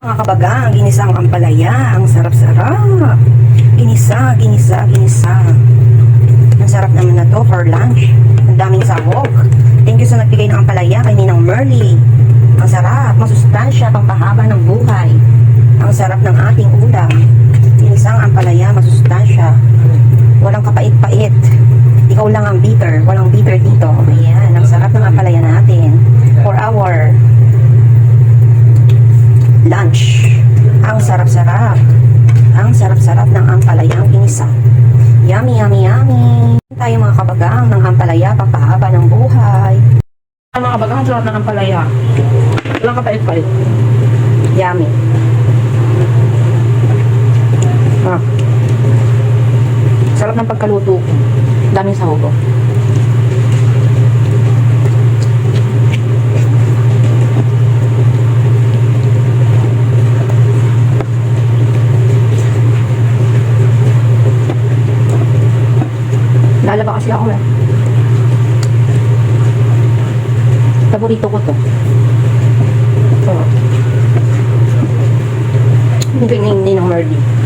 Mga kabagang, ginisang ampalaya. Ang sarap-sarap. Ginisa, ginisa, ginisa. Ang sarap naman na to for lunch. Ang daming sahog. Thank you sa nagbigay ng ampalaya kay Ninang Merly. Ang sarap, masustansya, pangpahaba ng buhay. Ang sarap ng ating ulam. Ginisang ampalaya, masustansya. Walang kapait-pait. Ikaw lang ang bitter. Walang bitter dito. Ayan, ang sarap ng ampalaya natin. For our lunch. Ang sarap-sarap. Ang sarap-sarap ng ampalayang ginisa. Yummy, yummy, yummy. Tayo mga kabagang ng ampalaya, pampahaba ng buhay. Ang mga bagang sarap ng ampalaya. Walang kapait-pait. Yummy. Ah, Sarap ng pagkaluto. Daming sahog. oh. Lalaba kasi ako eh. Paborito ko to. oh. Hindi ni Ninang Merly.